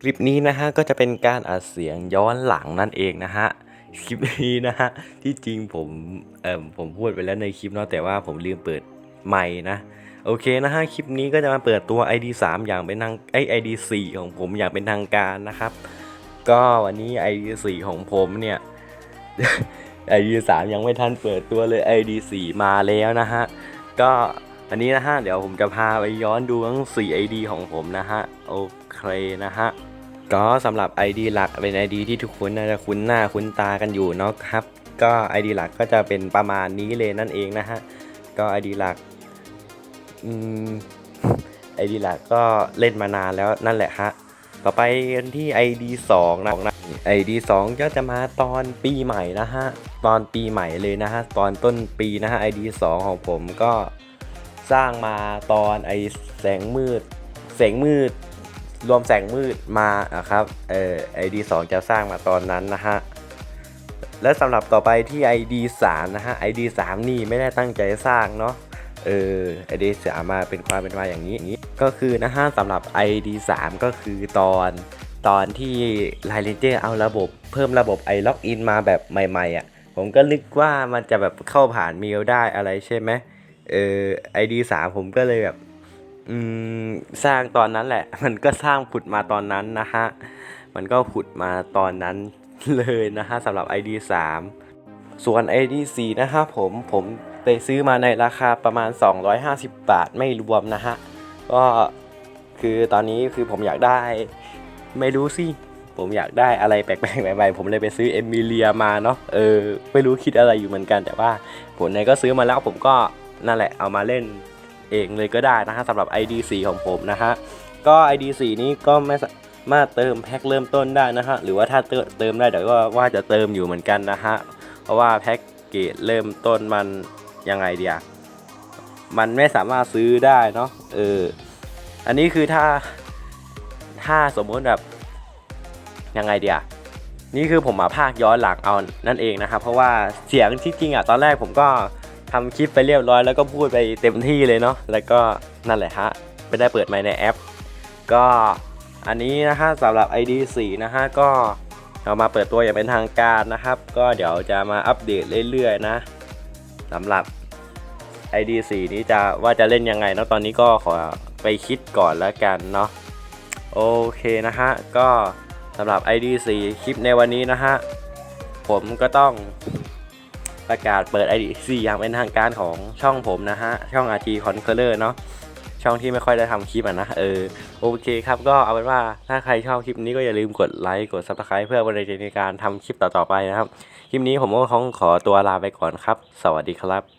คลิปนี้นะฮะก็จะเป็นการอัดเสียงย้อนหลังนั่นเองนะฮะคลิปนี้นะฮะที่จริงผมเอ่อผมพูดไปแล้วในคลิปเนาะแต่ว่าผมลืมเปิดไมค์นะโอเคนะฮะคลิปนี้ก็จะมาเปิดตัว ID 3 อย่างเป็นทางไอ ID 4ของผมอย่างเป็นทางการนะครับ ก็วันนี้ ID 4ของผมเนี่ย ID 3ยังไม่ทันเปิดตัวเลย ID 4มาแล้วนะฮะก็ อันนี้นะฮะ เดี๋ยวผมจะพาไปย้อนดูทั้ง 4 ID ของผมนะฮะ โอเคนะฮะ ก็สำหรับ ID หลักเป็น ID ที่ทุกคนน่าจะคุ้นหน้าคุ้นตากันอยู่เนาะครับ ก็ ID หลักก็จะเป็นประมาณนี้เลยนั่นเองนะฮะ ก็ ID หลัก อืม ID หลักก็เล่นมานานแล้วนั่นแหละฮะ ต่อไปกันที่ ID 2นะนะ ID 2ก็จะมาตอนปีใหม่นะฮะ ตอนปีใหม่เลยนะฮะ ตอนต้นปีนะฮะ ID 2ของผมก็ สร้างมาตอนไอแสงมืด แสงมืด รวมแสงมืดมาอะครับเอ่อ ID 2จะสร้างมาตอนนั้นนะฮะและสำหรับต่อไปที่ ID 3นะฮะ ID 3นี่ไม่ได้ตั้งใจสร้างเนาะเออ ID 3มาเป็นความเป็นมาอย่างนี้อย่างนี้ก็คือนะฮะสำหรับ ID 3ก็คือตอนตอนที่ Line Ranger เอาระบบเพิ่มระบบ i login มาแบบใหม่ๆอะ่ะผมก็นึกว่ามันจะแบบเข้าผ่านเมลได้อะไรใช่ไหม เออ ID 3ผมก็เลยแบบ อืมสร้างตอนนั้นแหละ มันก็สร้างผุดมาตอนนั้นนะฮะ มันก็ผุดมาตอนนั้นเลยนะฮะสำหรับ ID 3 ส่วน ID 4นะฮะผมผมไปซื้อมาในราคาประมาณ 250 บาทไม่รวมนะฮะ ก็คือตอนนี้คือผมอยากได้ ไม่รู้สิ ผมอยากได้อะไรแปลกๆใหม่ๆผมเลยไปซื้อเอมิเลียมาเนาะเออ ไม่รู้คิดอะไรอยู่เหมือนกัน แต่ว่าผลไหนก็ซื้อมาแล้วผมก็ นั่นแหละเอามาเล่นเองเลยก็ได้นะฮะสำหรับ ID 4 ของผมนะฮะก็ ID 4 นี้ก็ไม่สามารถเติมแพ็คเริ่มต้นได้นะฮะหรือว่าถ้าเติมเติมได้เดี๋ยวก็ว่าจะเติมอยู่เหมือนกันนะฮะเพราะว่าแพ็คเกจเริ่มต้นมันยังไงเดียมันไม่สามารถซื้อได้เนาะเอออันนี้คือถ้าถ้าสมมติแบบยังไงเดียนี่คือผมมาภาคย้อนหลังเอานั่นเองนะครับเพราะว่าเสียงที่จริงอะตอนแรกผมก็ ทำคลิปไปเรียบร้อยแล้วก็พูดไปเต็มที่เลยเนาะแล้วก็นั่นแหละฮะไม่ได้เปิดไมค์ในแอป ก็อันนี้นะฮะสำหรับ ID 4นะฮะก็เอามาเปิดตัวอย่างเป็นทางการนะครับ ก็เดี๋ยวจะมาอัปเดตเรื่อยๆนะสำหรับ ID 4นี้จะว่าจะเล่นยังไงเนาะตอนนี้ก็ขอไปคิดก่อนแล้วกันเนาะโอเคนะฮะก็สำหรับ ID 4คลิปในวันนี้นะฮะผมก็ต้อง ประกาศเปิด IDC อย่างเป็นทางการของช่องผมนะฮะ ช่อง RT Conqueror เนาะช่องที่ไม่ค่อยได้ทำคลิปอะนะ เออ โอเคครับ ก็เอาเป็นว่าถ้าใครชอบคลิปนี้ก็อย่าลืมกดไลค์ กด Subscribe เพื่อเป็นแรงใจในการทำคลิปต่อๆไปนะครับ คลิปนี้ผมก็คงขอตัวลาไปก่อนครับ สวัสดีครับ